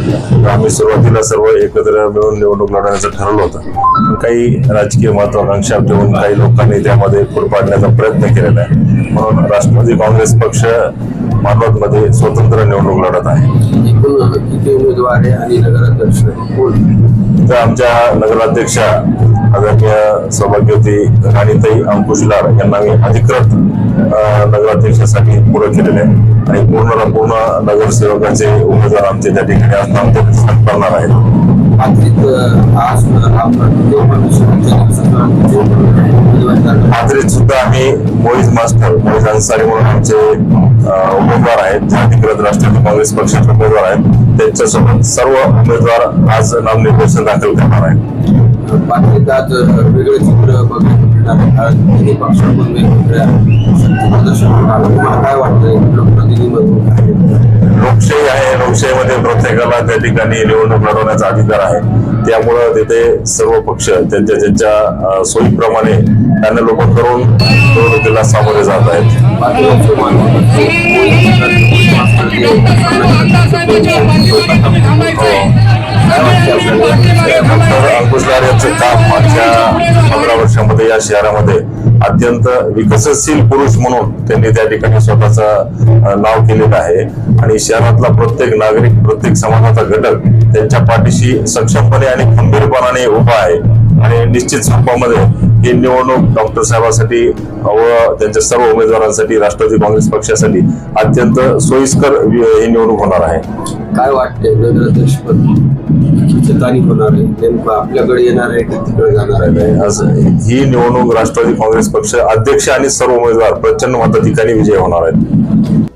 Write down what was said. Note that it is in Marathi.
आम्ही सुरुवातीला सर्व एकत्र मिळून निवडणूक लढवण्याचं ठरवलं होतं. काही राजकीय महत्वाकांक्षा ठेवून काही लोकांनी त्यामध्ये फूड पाडण्याचा प्रयत्न केलेला आहे. म्हणून राष्ट्रवादी काँग्रेस पक्ष मानवतमध्ये स्वतंत्र निवडणूक लढत आहे. आमच्या नगराध्यक्षा आदरणीय सौभाग्यवती राणीताई अंकुश लाड यांना मी अधिकृत नगराध्यक्षासाठी पुढे केलेले आहे. आणि पूर्ण पूर्ण नगरसेवकाचे उमेदवार आमचे त्या ठिकाणी असणार ते करणार आहेत. आज मात्रेत सुद्धा आम्ही मोहित मास्टर मोहित अन्सारी म्हणून आमचे उमेदवार आहेत. जे अधिकृत राष्ट्रवादी काँग्रेस पक्षाचे उमेदवार आहेत. त्यांच्यासोबत सर्व उमेदवार आज नामनिर्देशन दाखल करणार आहेत. पात्रित आज वेगळं चित्र बघायला मिळणार आहे. पक्षाकडून वेगवेगळ्या प्रदर्शन होणार. तुम्हाला काय वाटतंय? लोकप्रतिनिधी लोकशाही आहे. लोकशाहीमध्ये प्रत्येकाला त्या ठिकाणी निवडणूक लढवण्याचा अधिकार आहे. त्यामुळं तिथे सर्व पक्ष त्यांच्या त्यांच्या सोयीप्रमाणे त्यांना लोक करून निवडणुकीला सामोरे जात आहेत. वर्षामध्ये या शहरामध्ये अत्यंत विकसनशील पुरुष म्हणून त्यांनी त्या ठिकाणी स्वतःचं नाव केलेलं आहे. आणि शहरातला प्रत्येक नागरिक प्रत्येक समाजाचा घटक त्यांच्या पाठीशी सक्षमपणे आणि खंबीरपणाने उभा आहे. आणि निश्चित स्वरूपामध्ये ही निवडणूक डॉक्टर साहेबांसाठी व त्यांच्या सर्व उमेदवारांसाठी राष्ट्रवादी काँग्रेस पक्षासाठी अत्यंत सोयीस्कर ही निवडणूक होणार आहे. काय वाटते नगराध्यक्ष होणार आहे नेमकं आपल्याकडे येणार आहे की तिकडे जाणार आहे? ही निवडणूक राष्ट्रवादी काँग्रेस पक्ष अध्यक्ष आणि सर्व उमेदवार प्रचंड मताधिकारी विजय होणार आहेत.